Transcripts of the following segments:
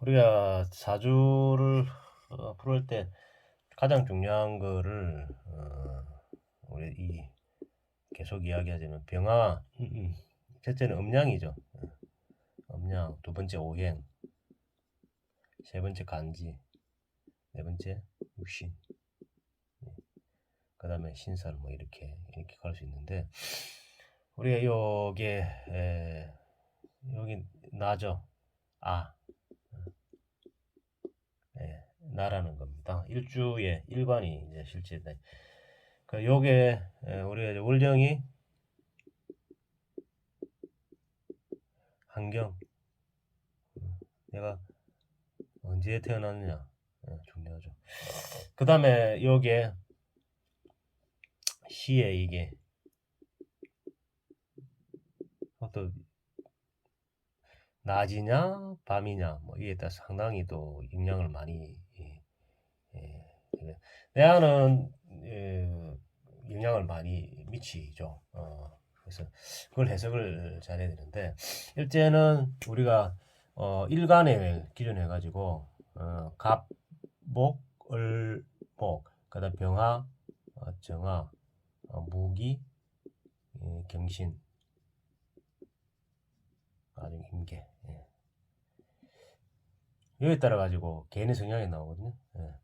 우리가 사주를 어, 풀을 때 가장 중요한 거를 어, 우리 이 계속 이야기하자면 병화. 첫째는 음양이죠. 어, 음양, 두 번째 오행, 세 번째 간지, 네 번째 육신, 그 다음에 신설 뭐 이렇게 이렇게 갈 수 있는데 우리가 요게 에, 여기 나죠. 아 예, 나라는 겁니다. 일주의 일관이 이제 실제 그 요게 예, 우리가 월령이 환경 음, 내가 언제 태어났느냐 예, 중요하죠. 그 다음에 요게 시에 이게 어떤 낮이냐 밤이냐 뭐 이에 따라 상당히 또 영향을 많이 예, 예, 예. 영향을 많이 미치죠. 어, 그래서 그걸 해석을 잘해야 되는데 일제는 우리가 어, 일간에 기준해 가지고 어, 갑, 목, 을, 목, 그다음 병화, 어, 정화, 어, 무기, 예, 경신, 나중에 임계. 예. 여기에 따라 가지고 개인의 성향이 나오거든요. 예.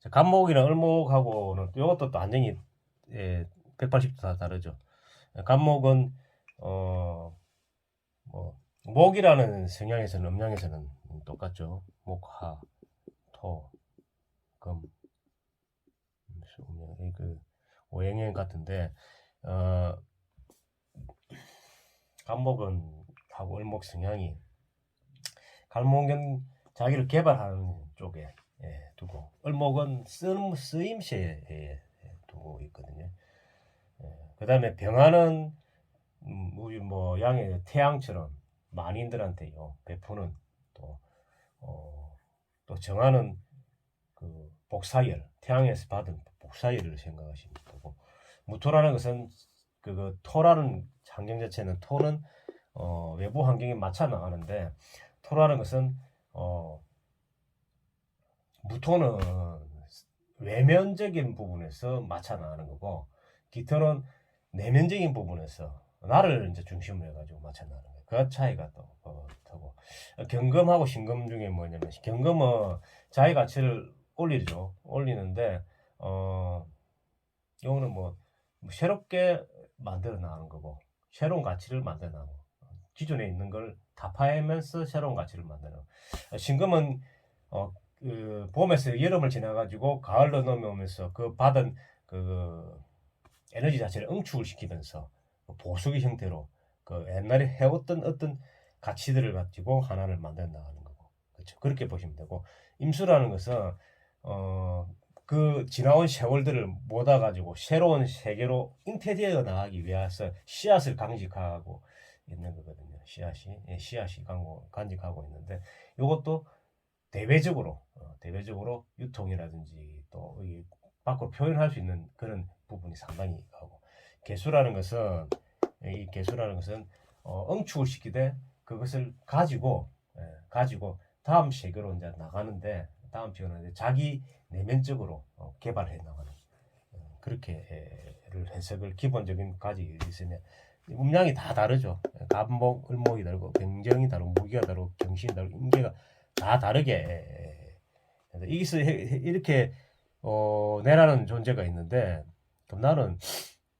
자, 간목이랑 을목하고는 이것도 또 안정이 예, 180도 다 다르죠. 예, 간목은 어, 뭐 목이라는 성향에서는 음양에서는 똑같죠. 목화, 토, 금, 수명, 음, 그 오행행 같은데 어, 간목은 하고 을목 성향이 갈목은 자기를 개발하는 쪽에 예, 두고. 을목은 쓰임, 쓰임새에 예, 두고 있거든요. 예, 그 다음에 병화는 음, 우리 뭐 양의 태양처럼 만인들한테요. 베푸는 또, 어, 또 정하는 그 복사열 태양에서 받은 복사열을 생각하시면 되고. 무토라는 것은 그, 그 토라는 환경 자체는 토는 어, 외부 환경에 맞춰 나가는데 토라는 것은 어, 무토는 외면적인 부분에서 나가는 거고 기토는 내면적인 부분에서 나를 이제 중심으로 해가지고 나가는 거예요. 그 차이가 또 어, 고 경금하고 신금 중에 뭐냐면 경금은 자기 가치를 올리죠. 올리는데 어 이거는 뭐, 뭐 새롭게 만들어 나가는 거고 새로운 가치를 만들어 나가고 기존에 있는 걸 다 파면서 새로운 가치를 만드는. 신금은 어, 그 봄에서 여름을 지나가지고 가을로 넘어오면서 그 받은 그 에너지 자체를 응축을 시키면서 그 보수기 형태로 그 옛날에 해왔던 어떤 가치들을 가지고 하나를 만들어 나가는 거고. 그렇죠. 그렇게 보시면 되고. 임수라는 것은 어 그 지나온 세월들을 모아 가지고 새로운 세계로 잉태되어 나가기 위해서 씨앗을 강직하고 있는 거거든요. 씨앗이 예, 씨앗이 간고, 간직하고 있는데 이것도 대외적으로 어, 대외적으로 유통이라든지 또 밖으로 표현할 수 있는 그런 부분이 상당히 하고 개수라는 것은 이 개수라는 것은 어, 응축을 시키되 그것을 가지고 예, 가지고 다음 세계로 이제 나가는데 다음 세계는 자기 내면적으로 어, 개발해 나가는 어, 그렇게를 해석을 기본적인 가지고 있으면 음량이 다 다르죠. 간목, 을목이 다르고 병정이 다르고 무기가 다르고 경신이 다르고 임계가 다 다르게. 이기서 이렇게 어, 내라는 존재가 있는데 그럼 나는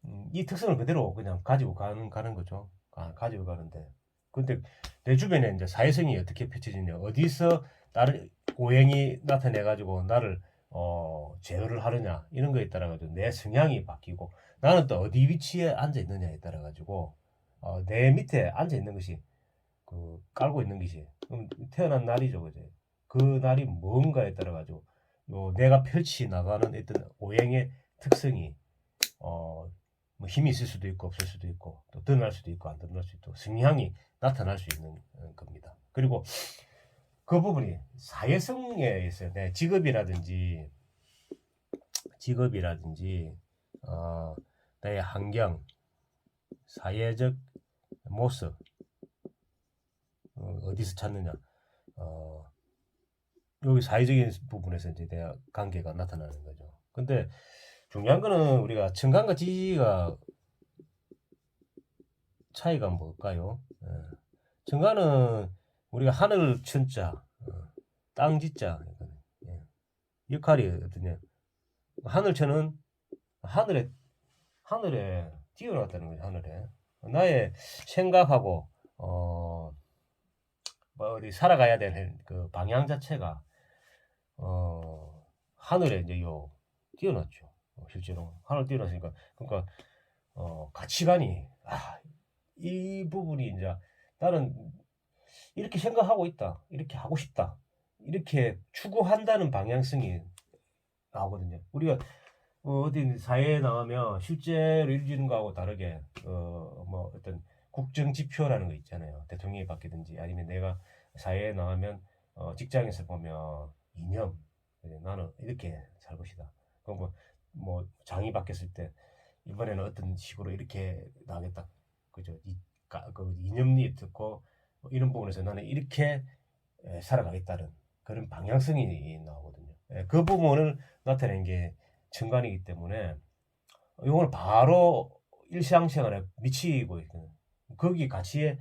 음, 이 특성을 그대로 그냥 가지고 가는 가는 거죠. 아, 가지고 가는데. 근데 내 주변에 이제 사회성이 어떻게 펼쳐지냐. 어디서 다른 오행이 나타내 가지고 나를 어, 제어를 하느냐. 이런 거에 따라 가지고 내 성향이 바뀌고 나는 또 어디 위치에 앉아 있느냐에 따라 가지고 어, 내 밑에 앉아 있는 것이 그 깔고 있는 것이 태어난 날이죠, 그제? 그 날이 뭔가에 따라 가지고 요 내가 펼치 나가는 어떤 오행의 특성이 어, 뭐 힘이 있을 수도 있고 없을 수도 있고 또 드러날 수도 있고 안 드러날 수도 있고 성향이 나타날 수 있는 어, 겁니다. 그리고 그 부분이 사회성에 있어요. 내 직업이라든지 직업이라든지 어, 나의 환경, 사회적 모습 어, 디서 찾느냐 어, 여기 사회적인 부분에서 이제 대화 관계가 나타나는 거죠. 근데 중요한 거는 우리가 청간과 지지가 차이가 뭘까요? 예. 청간은 우리가 하늘 천자, 어, 땅 지자 예. 역할이 어떠냐? 하늘 천은 하늘에 하늘에 뛰어났다는 거죠. 하늘에 나의 생각하고 어, 뭐 어디 살아가야 되는 그 방향 자체가 어, 하늘에 이제 요 뛰어났죠. 어, 실제로 하늘 뛰어났으니까 그러니까 어, 가치관이 아, 이 부분이 이제 나는 이렇게 생각하고 있다, 이렇게 하고 싶다, 이렇게 추구한다는 방향성이 나오거든요. 우리가 어, 어디 사회에 나가면 실제로 이루어지는 거하고 다르게 어, 뭐 어떤 국정 지표라는 거 있잖아요. 대통령이 바뀌든지 아니면 내가 사회에 나가면 어, 직장에서 보면 이념 나는 이렇게 살 것이다. 그럼 뭐, 뭐 장이 바뀌었을 때 이번에는 어떤 식으로 이렇게 나가겠다. 그죠? 이, 가, 그 이념이 듣고 뭐 이런 부분에서 나는 이렇게 에, 살아가겠다는 그런 방향성이 나오거든요. 에, 그 부분을 나타낸 게 정관이기 때문에 이걸 바로 일상생활에 미치고 있거든요. 거기 가치에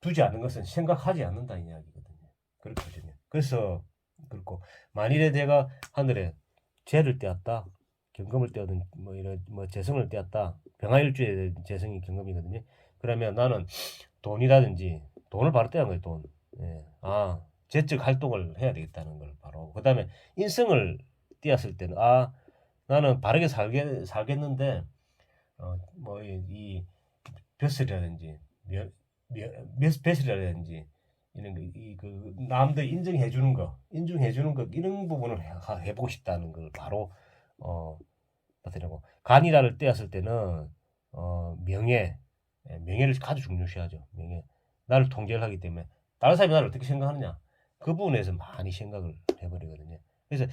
두지 않는 것은 생각하지 않는다는 이야기거든요. 그렇거든요. 그래서 그렇고 만일에 내가 하늘에 죄를 떼었다, 경금을 떼었든 뭐 이런 뭐 재성을 떼었다, 병화일주의 재성이 경금이거든요. 그러면 나는 돈이라든지 돈을 바로 떼는 거예요. 돈. 예. 아 재적 활동을 해야 되겠다는 걸 바로. 그 다음에 인성을 띄었을 때는 아 나는 바르게 살게 살겠는데 어뭐이 벼슬이라든지 몇 벼슬이라든지 이런 거 이 그 남들 인정해 주는 거 인정해 주는 거 이런 부분을 해, 해보고 싶다는 걸 바로 어 나타내고. 간이라를 떼었을 때는 어 명예 예, 명예를 아주 중요시하죠 명예. 나를 통제를 하기 때문에. 다른 사람이 나를 어떻게 생각하느냐. 그 부분에서 많이 생각을 해버리거든요. 그래서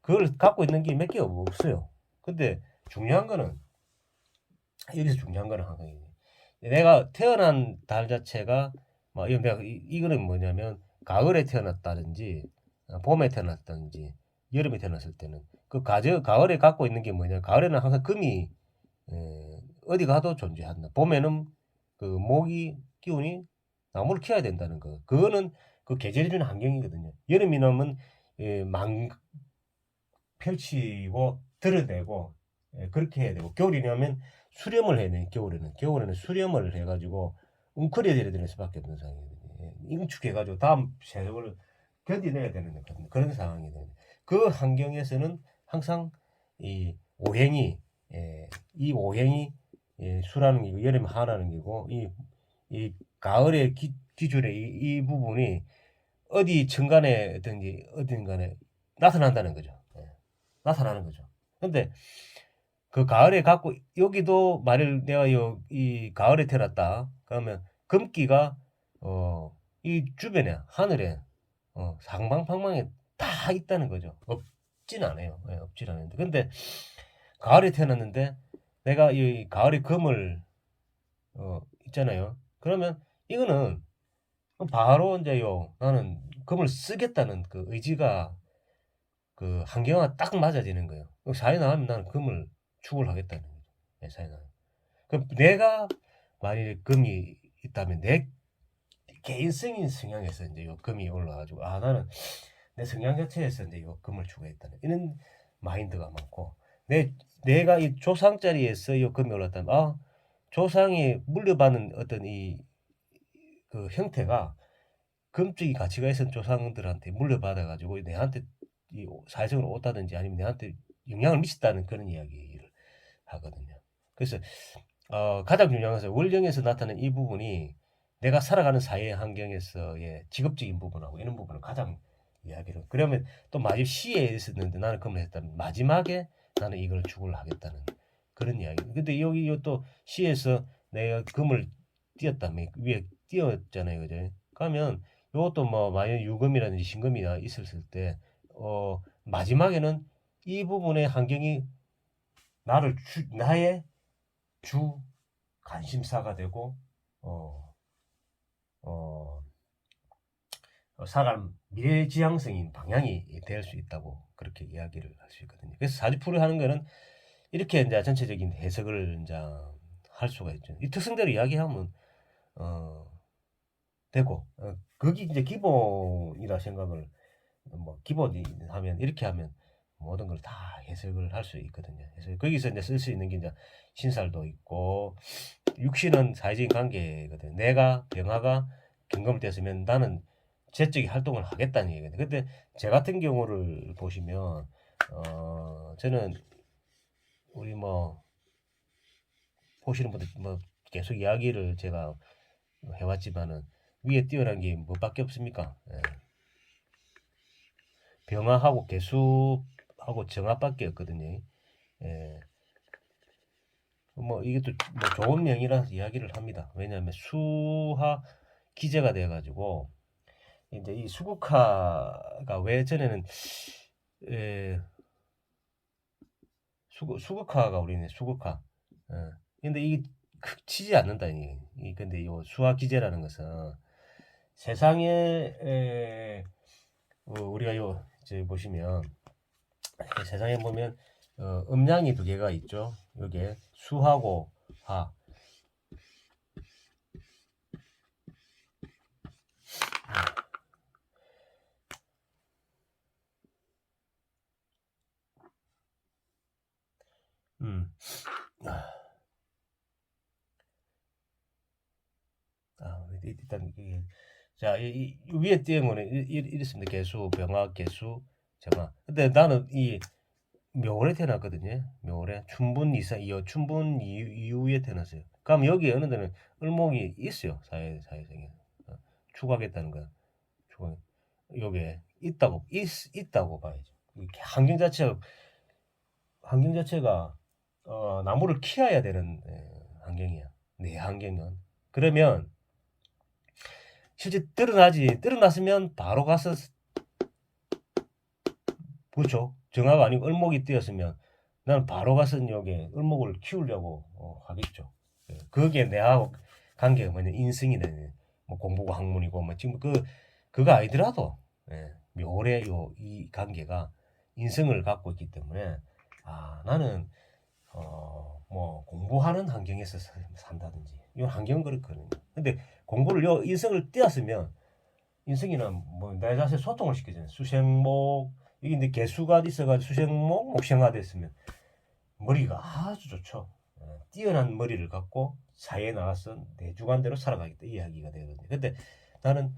그걸 갖고 있는 게 몇 개 없어요. 근데 중요한 거는 여기서 중요한 거는 항상 내가 태어난 달 자체가 뭐 이거 이거는 뭐냐면 가을에 태어났다든지 어, 봄에 태어났다든지 여름에 태어났을 때는 그 가저 가을에 갖고 있는 게 뭐냐 가을에는 항상 금이 에, 어디 가도 존재한다. 봄에는 그 모기 기운이 나무를 키워야 된다는 거. 그거는 그 계절이 주는 환경이거든요. 여름이면 예, 망 펼치고 드러내고 예, 그렇게 해야 되고 겨울이냐면 수렴을 돼 겨울에는 겨울에는 수렴을 해가지고 웅크려야 되는 수밖에 없는 상황이거든요 예, 응축해가지고 다음 세력을 견디내야 되는 그런 상황이 되는 그 환경에서는 항상 이 오행이 예, 이 오행이 예, 수라는 게고 여름에 하라는 게고 이, 이 가을의 기, 기준의 이, 이 부분이 어디 정간에 어떤지 어딘간에 나타난다는 거죠. 나타나는 거죠. 근데 그 가을에 갖고 여기도 만일 내가 요, 이 가을에 태어났다. 그러면 금기가 어, 이 주변에 하늘에 어, 상방방방에 다 있다는 거죠. 없진 않아요. 네, 없진 않은데. 근데 가을에 태어났는데 내가 이 가을에 금을 어, 있잖아요. 그러면 이거는 바로 이제 요. 나는 금을 쓰겠다는 그 의지가 그 환경과 딱 맞아지는 거예요. 사회 나가면 나는 금을 추구를 하겠다는 거죠. 네, 사회 나가면. 그럼 내가 만일 금이 있다면 내 개인성인 성향에서 이제 요 금이 올라가지고 아 나는 내 성향 자체에서 이제 요 금을 추구했다는 이런 마인드가 많고 내 내가 이 조상 자리에서 요 금이 올랐다면 아 조상이 물려받는 어떤 이 그 형태가 금적인 가치가 있는 조상들한테 물려받아 가지고 내한테 이 사회적으로 오다든지 아니면 내한테 영향을 미쳤다는 그런 이야기를 하거든요. 그래서 어, 가장 중요한 것은 월령에서 나타나는 이 부분이 내가 살아가는 사회 환경에서의 직업적인 부분하고 이런 부분을 가장 이야기를 그러면 또 마지막 시에 있었는데 나는 그걸 했다면 마지막에 나는 이걸 죽을 하겠다는 그런 이야기. 근데 여기 또 시에서 내가 금을 띄었다면 위에 띄었잖아요, 그죠? 그러면 이것도 뭐 만약 유금이라든지 신금이 있었을 때 어, 마지막에는 이 부분의 환경이 나를 주, 나의 주 관심사가 되고 어, 어, 사람 미래지향성인 방향이 될 수 있다고 그렇게 이야기를 할 수 있거든요. 그래서 사주풀이 하는 거는 이렇게 이제 전체적인 해석을 이제 할 수가 있죠. 이 특성대로 이야기하면 어 되고 어, 그게 이제 기본이라 생각을 뭐 기본이 하면 이렇게 하면 모든 걸 다 해석을 할 수 있거든요. 그래서 거기서 이제 쓸 수 있는 게 이제 신살도 있고 육신은 사회적인 관계거든. 내가 병화가 경금을 뗐으면 나는 제적인 활동을 하겠다는 얘기거든요. 근데 제 같은 경우를 보시면 어 저는 우리 뭐 보시는 분들 뭐 계속 이야기를 제가 해왔지만은 위에 뛰어난 게 뭐밖에 없습니까? 예. 병화하고 개수 하고 정화밖에 없거든요. 예. 뭐 이게 또 뭐 좋은 명이라 이야기를 합니다. 왜냐하면 수화 기재가 돼가지고 이제 이 수국화가 왜 전에는 에, 수국 수국화가 우리는 수국화. 예. 근데 이게 크- 치지 않는다 이. 이 근데 이 수화 기재라는 것은 세상에 에, 어, 우리가 요 이제 보시면 세상에 보면 어, 음양이 두 개가 있죠. 여기에 수하고 화. 음. 아, 일단 자, 이, 이 위에 띄은 거는 이렇습니다. 개수, 병화, 개수, 정화. 근데 나는 이 묘월에 태어났거든요. 묘월에 춘분 이상 이어 춘분 이후, 이후에 태어났어요. 그럼 여기 어느 데는 을목이 있어요. 사회 사회생에 어, 추구하겠다는 거야. 추구 요게 있다고 있, 있다고 봐야죠. 환경 자체가 환경 자체가 어, 나무를 키워야 되는 에, 환경이야. 내 환경은 그러면 실제 드러나지 드러났으면 바로 가서 그렇죠. 정화가 아니고 을목이 뛰었으면 나는 바로 가서 여기 을목을 키우려고 어, 하겠죠. 예, 그게 내하고 관계가 뭐냐 인성이네. 뭐 공부고 학문이고 뭐 지금 그 그거 아니더라도 예, 묘래 요이 관계가 인성을 갖고 있기 때문에 아 나는 어 뭐 공부하는 환경에서 사- 산다든지 이 환경은 그렇거든요. 근데 공부를 요 인성을 띄었으면 인성이는 뭐내 자세 소통을 시키잖아요. 수생목 이게 이제 개수가 있어가지고 수생목 목생화 됐으면 머리가 아주 좋죠. 어, 뛰어난 머리를 갖고 사회에 나가서 내 주관대로 살아가겠다 이 이야기가 되거든요. 근데 나는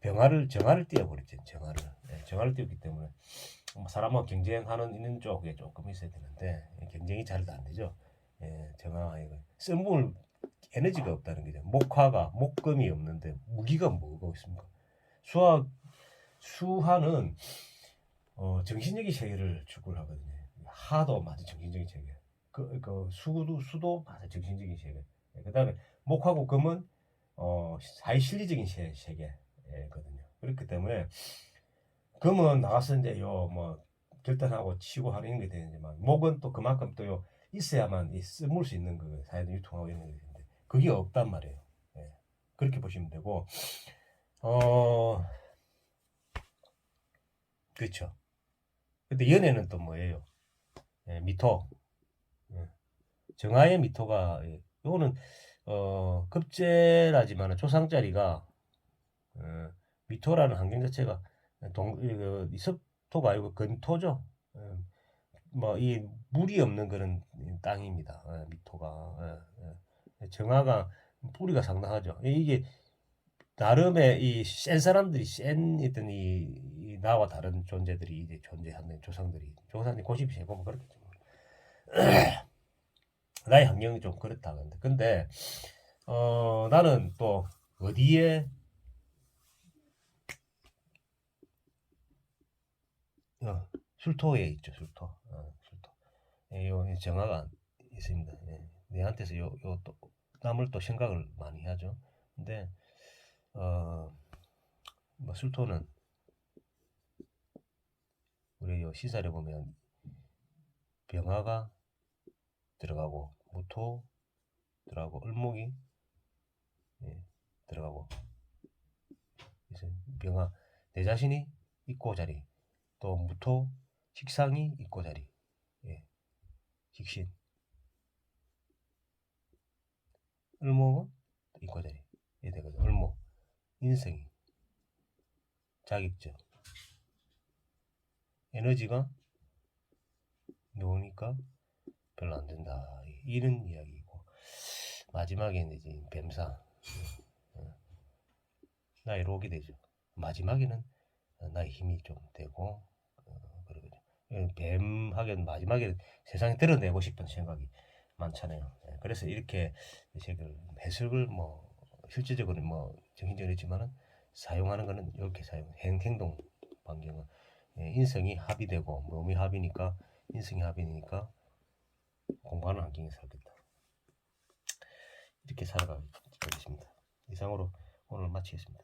병화를 정화를 띄어버렸죠. 정화를 네, 정화를 띄었기 때문에 뭐 사람하고 경쟁하는 있는 쪽에 조금 있어야 되는데 경쟁이 잘 안 되죠. 예, 정화 이거 쓸모를 에너지가 없다는 거죠. 목화가 목금이 없는데 무기가 뭐가 있습니까? 수화 수화는 어, 정신적인 세계를 추구를 하거든요. 하도 맞아 정신적인 세계. 그, 그 수도 수도 맞아 정신적인 세계. 그 다음에 목하고 금은 어, 사회 실리적인 세, 세계거든요. 그렇기 때문에 금은 나가서 이제 요뭐 결단하고 치고 하는 게 되는지만 목은 또 그만큼 또요 있어야만 이 쓸모를 수 있는 그 사회도 유통하고 게 되는데 그게 없단 말이에요. 예. 그렇게 보시면 되고 어 그렇죠. 근데 연애는 또 뭐예요? 예, 미토. 예. 정화의 미토가 예, 요거는 어 급제라지만 조상자리가 어, 미토라는 환경 자체가 동 이거 섭토가 아니고 근토죠. 예, 뭐이 물이 없는 그런 땅입니다. 예, 미토가 예, 예. 정화가 뿌리가 상당하죠. 이게 나름의 이 센 사람들이 센 있던 이, 이 나와 다른 존재들이 이제 존재하는 조상들이 조상들이 고집이 세고 뭐 그렇겠죠. 나의 환경이 좀 그렇다 근데 근데 어 나는 또 어디에 어, 술토에 있죠 술토 어, 술토 예, 요 정화가 있습니다 예. 내한테서 요 요 또 남을 또 생각을 많이 하죠 근데 어, 뭐 술토는 우리 요 시사를 보면 병화가 들어가고 무토 들어가고 을목이 예, 들어가고 그래서 병화 내 자신이 있고 자리 또 무토 식상이 있고 자리 예. 식신 을목은 있고 자리 이 되거든 인성이. 자격증 에너지가 놓으니까 별로 안 된다. 이런 이야기고. 마지막에는 이제 뱀사. 어, 나의 록이 되죠. 마지막에는 나의 힘이 좀 되고 어, 그러거든요 예, 뱀 하긴 마지막에 세상에 드러내고 싶은 생각이 많잖아요. 예, 그래서 이렇게 해석을 뭐 실질적으로 뭐 정신적으로 했지만은 사용하는 거는 이렇게 사용 행, 행동 반경은. 예, 인성이 합의되고 몸이 합이니까 인성이 합이니까 공부하는 환경에 살겠다. 이렇게 살아가겠습니다. 이상으로 오늘 마치겠습니다